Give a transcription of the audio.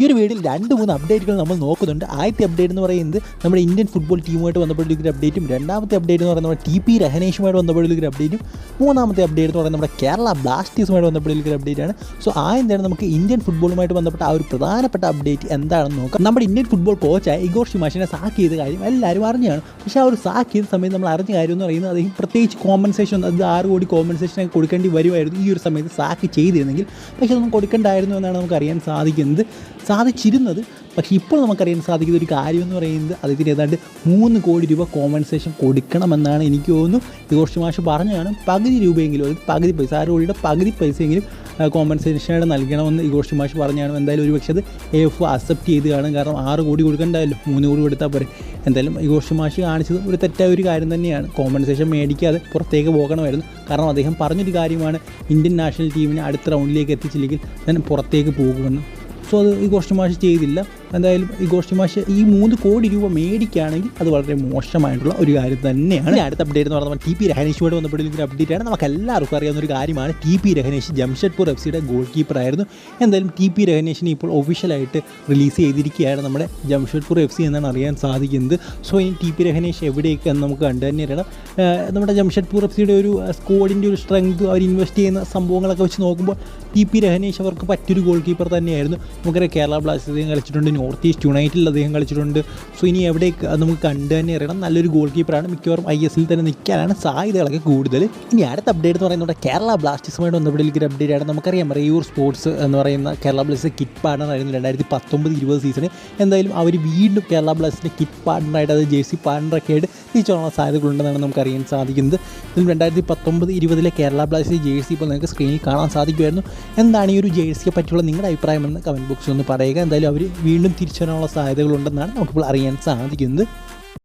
ഈ ഒരു വീഡിയോയിൽ രണ്ട് മൂന്ന് അപ്ഡേറ്റുകൾ നമ്മൾ നോക്കുന്നുണ്ട്. ആദ്യത്തെ അപ്ഡേറ്റ് എന്ന് പറയുന്നത് നമ്മുടെ ഇന്ത്യൻ ഫുട്ബോൾ ടീമുമായിട്ട് ബന്ധപ്പെട്ടുള്ള അപ്ഡേറ്റും രണ്ടാമത്തെ അപ്ഡേറ്റ് എന്ന് പറയുന്നത് നമ്മുടെ ടി പി രഹനേഷുമായിട്ട് ബന്ധപ്പെട്ടുള്ള അപ്ഡേറ്റും മൂന്നാമത്തെ അപ്ഡേറ്റ് എന്ന് പറയുന്നത് നമ്മുടെ കേരള ബ്ലാസ്റ്റേഴ്സുമായിട്ട് ബന്ധപ്പെട്ടുള്ള അപ്ഡേറ്റ് ആണ്. സോ ആ എന്താണ് നമുക്ക് ഇന്ത്യൻ ഫുട്ബോളുമായിട്ട് ബന്ധപ്പെട്ട ആ ഒരു പ്രധാനപ്പെട്ട അപ്ഡേറ്റ് എന്താണെന്ന് നോക്കാം. നമ്മുടെ ഇന്ത്യൻ ഫുട്ബോൾ കോച്ചായ ഇഗോർ ഷിമാഷിനെ സാക്ക് ചെയ്ത കാര്യം എല്ലാവരും അറിഞ്ഞാണ്. പക്ഷേ ആ ഒരു സാക്ക് ചെയ്ത സമയത്ത് നമ്മൾ അറിഞ്ഞ കാര്യം എന്ന് പറയുന്നത് അദ്ദേഹം പ്രത്യേകിച്ച് കോമ്പൻസേഷൻ അത് ആറ് കോടി കോമ്പൻസേഷൻ കൊടുക്കേണ്ടി വരുമായിരുന്നു ഈ ഒരു സമയത്ത് സാക്ക് ചെയ്തിരുന്നെങ്കിൽ. പക്ഷേ അതൊന്നും കൊടുക്കേണ്ടായിരുന്നു എന്നാണ് നമുക്ക് അറിയാൻ സാധിക്കുന്നത്. സാധിച്ചിരുന്നത്. പക്ഷേ ഇപ്പോൾ നമുക്കറിയാൻ സാധിക്കുന്ന ഒരു കാര്യം എന്ന് പറയുന്നത് അതിന് ഏതാണ്ട് മൂന്ന് കോടി രൂപ കോമ്പൻസേഷൻ കൊടുക്കണമെന്നാണ് എനിക്ക് തോന്നുന്നു. ഇഗോഷ് മാഷ് പറഞ്ഞതാണ്. പകുതി രൂപയെങ്കിലും അതായത് പകുതി പൈസ ആ കോടിയുടെ പകുതി പൈസയെങ്കിലും കോമ്പൻസേഷനായിട്ട് നൽകണമെന്ന് ഇഗോഷ് മാഷ് പറഞ്ഞാണ്. എന്തായാലും ഒരു പക്ഷേ അത് എഫ് അക്സെപ്റ്റ് ചെയ്ത് കാണും. കാരണം ആറ് കോടി കൊടുക്കണ്ടായല്ലോ. മൂന്ന് കോടി കൊടുത്താൽ പോരെ. എന്തായാലും ഇഗോഷ് മാഷ് കാണിച്ചത് ഒരു തെറ്റായ ഒരു കാര്യം തന്നെയാണ്. കോമ്പൻസേഷൻ മേടിക്കാതെ പുറത്തേക്ക് പോകണമായിരുന്നു. കാരണം അദ്ദേഹം പറഞ്ഞൊരു കാര്യമാണ് ഇന്ത്യൻ നാഷണൽ ടീമിനെ അടുത്ത റൗണ്ടിലേക്ക് എത്തിച്ചില്ലെങ്കിൽ ഞാൻ പുറത്തേക്ക് പോകുമെന്ന്. സോ അത് ഈ ക്വസ്റ്റ്യൻ മാഷ് ചെയ്തില്ല. എന്തായാലും ഈ ഗോഷ്ടി മാഷ് ഈ മൂന്ന് കോടി രൂപ മേടിക്കുകയാണെങ്കിൽ അത് വളരെ മോശമായിട്ടുള്ള ഒരു കാര്യം തന്നെയാണ്. അടുത്ത അപ്ഡേറ്റ് എന്ന് പറഞ്ഞാൽ ടി പി രഹനേഷുമായിട്ട് ബന്ധപ്പെട്ടിരിക്കുന്ന ഒരു അപ്ഡേറ്റ് ആണ്. നമുക്ക് എല്ലാവർക്കും അറിയാവുന്ന ഒരു കാര്യമാണ്. T P Rehenesh Jamshedpur F സിയുടെ ഗോൾ കീപ്പർ ആയിരുന്നു. എന്തായാലും ടി പി രഹനേഷിനെ ഇപ്പോൾ ഒഫീഷ്യലായിട്ട് റിലീസ് ചെയ്തിരിക്കുകയാണ് നമ്മുടെ ജംഷഡ്പൂർ എഫ് സി എന്നാണ് അറിയാൻ സാധിക്കുന്നത്. സോ ഇനി ടി പി രഹനേഷ് എവിടെയൊക്കെ എന്ന് നമുക്ക് കണ്ടു തന്നെ അറിയണം. നമ്മുടെ ജംഷഡ്പൂർ എഫ് സിയുടെ ഒരു സ്കോഡിന്റെ ഒരു സ്ട്രെങ്ത് അവർ ഇൻവെസ്റ്റ് ചെയ്യുന്ന സംഭവങ്ങളൊക്കെ വെച്ച് നോക്കുമ്പോൾ ടി പി രഹനേഷ് അവർക്ക് പറ്റൊരു ഗോൾ കീപ്പർ തന്നെയായിരുന്നു. നമുക്കറിയാം കേരള ബ്ലാസ്റ്റേഴ്സ് കളിച്ചിട്ടുണ്ട് നോർത്ത് ഈസ്റ്റ് യുണൈറ്റഡിൽ അദ്ദേഹം കളിച്ചിട്ടുണ്ട്. സോ ഇനി എവിടെ നമുക്ക് കണ്ടു തന്നെ അറിയണം. നല്ലൊരു ഗോൾ കീപ്പറാണ് മിക്കവാറും ഐ എസിൽ തന്നെ നിൽക്കാനാണ് സാധ്യതകളൊക്കെ കൂടുതൽ. ഇനി അടുത്ത അപ്ഡേറ്റ് എന്ന് പറയുന്നത് കേരള ബ്ലാസ്റ്റേഴ്സുമായിട്ട് ബന്ധപ്പെട്ടുള്ള ഒരു അപ്ഡേറ്റ് ആണ്. നമുക്കറിയാം റേയൂർ സ്പോർട്സ് എന്ന് പറയുന്ന കേരള ബ്ലാസ്റ്റേഴ്സ് കിറ്റ് പാർട്ണർ ആയിരുന്നു രണ്ടായിരത്തി പത്തൊമ്പത് ഇരുപത് സീസണിൽ എന്തായാലും അവർ വീണ്ടും കേരള ബ്ലാസ്റ്റേഴ്സിന്റെ കിറ്റ് പാർട്ണറായിട്ട് അത് ജേഴ്സി പാർട്ണറൊക്കെ ആയിട്ട് തിരിച്ചുള്ള സാധ്യതകളുണ്ടെന്നാണ് നമുക്കറിയാൻ സാധിക്കുന്നത്. ഇതിൽ രണ്ടായിരത്തി പത്തൊമ്പത് ഇരുപതിലെ കേരള ബ്ലാസ്റ്റേഴ്സ് ജേഴ്സി ഇപ്പോൾ നിങ്ങൾക്ക് സ്ക്രീനിൽ കാണാൻ സാധിക്കുമായിരുന്നു. എന്താണ് ഈ ഒരു ജേഴ്സിയെ പറ്റിയുള്ള നിങ്ങളുടെ അഭിപ്രായം എന്ന് കമന്റ് ബോക്സിൽ ഒന്ന് പറയുക. എന്തായാലും അവർ വീണ്ടും തിരിച്ചു വരാനുള്ള സാധ്യതകളുണ്ടെന്നാണ് നമുക്കിപ്പോൾ അറിയാൻ സാധിക്കുന്നത്.